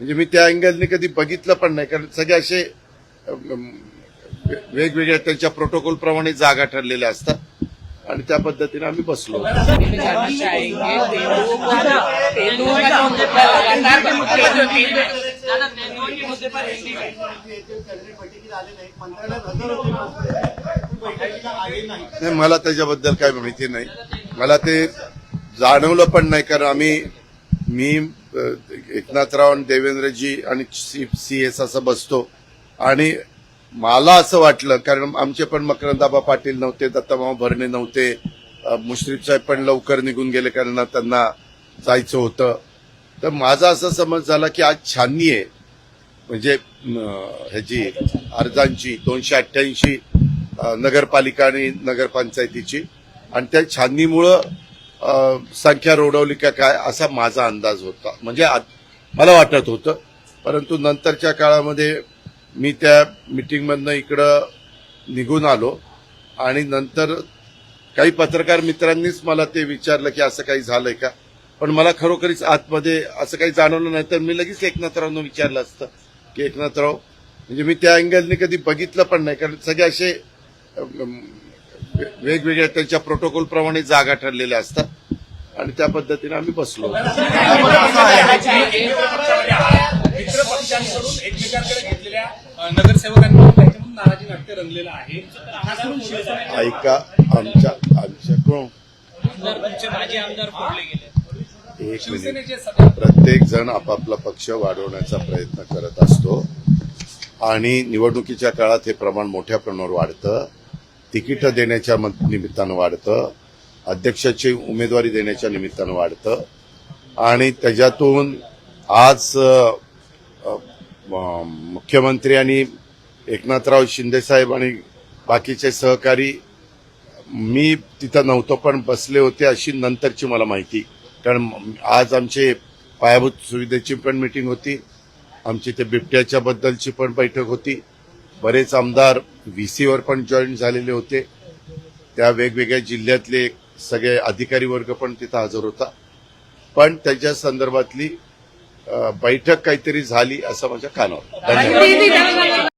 म्हणजे मी त्या अँगलने कधी बघितलं पण नाही. कारण सगळे असे वेगवेगळ्या त्यांच्या प्रोटोकॉल प्रमाणे जागा ठरलेल्या असतात. आणि त्या पद्धतीने आम्ही बसलो. नाही मला त्याच्याबद्दल काय माहिती नाही. मला ते जाणवलं पण नाही कारण आम्ही मी एकनाथराव आणि देवेंद्रजी आणि सी एस असं बसतो. आणि मला असं वाटलं कारण आमचे पण मकरंदाबा पाटील नव्हते दत्तामामा भरणे नव्हते. मुश्रीफ साहेब पण लवकर निघून गेले कारण त्यांना जायचं होतं. तर माझा असा समज झाला की आज छाननी आहे. म्हणजे ह्याची अर्जांची दोनशे अठ्ठ्याऐंशी नगरपालिका आणि नगरपंचायतीची. आणि त्या छाननीमुळं संख्या रोडवली का काय असा माझा अंदाज होता. म्हणजे आत- मला वाटत होतं. परंतु नंतरच्या काळामध्ये मी त्या मिटिंगमधनं इकडं निघून आलो. आणि नंतर काही पत्रकार मित्रांनीच मला ते विचारलं की असं काही झालंय का? पण मला खरोखरीच आतमध्ये असं काही जाणवलं नाही. तर मी लगेच एकनाथरावनं विचारलं असतं की एकनाथराव म्हणजे मी त्या अँगलने कधी बघितलं पण नाही. कारण सगळे असे वेगवेगळ्या त्यांच्या प्रोटोकॉल प्रमाणे जागा ठरलेल्या असतात. आणि त्या पद्धतीने आम्ही बसलो. मित्र पक्षांकडून एकमेकांकडे घेतलेल्या अ, नगरसेवकांकडून त्याच्यातून नाराजी नाट्य रंगलेलं आहे. खास करून शिवसेना ऐका आमच्या माजी आमदार फोडले गेले. एक मिनिट. प्रत्येक जण आपापला पक्ष वाढवण्याचा प्रयत्न करत असतो. आणि निवडणुकीच्या काळात हे प्रमाण मोठ्या प्रमाणावर वाढतं. तिकीट देण्याच्या निमित्तानं वाढतं. अध्यक्षाची उमेदवारी देण्याच्या निमित्तानं वाढतं. आणि त्याच्यातून आज मुख्यमंत्री आणि एकनाथराव शिंदेसाहेब आणि बाकीचे सहकारी मी तिथं नव्हतो पण बसले होते अशी नंतरची मला माहिती. कारण आज आमचे पायाभूत सुविधेची पण मिटिंग होती. आमची ते बिबट्याच्या बद्दलची पण बैठक होती. बरेच आमदार व्ही सीवर पण जॉईन झालेले होते. त्या वेगवेगळ्या जिल्ह्यातले सगळे अधिकारी वर्ग पण तिथं हजर होता. पण त्याच्या संदर्भातली बैठक काहीतरी झाली असं माझ्या कानावर. धन्यवाद.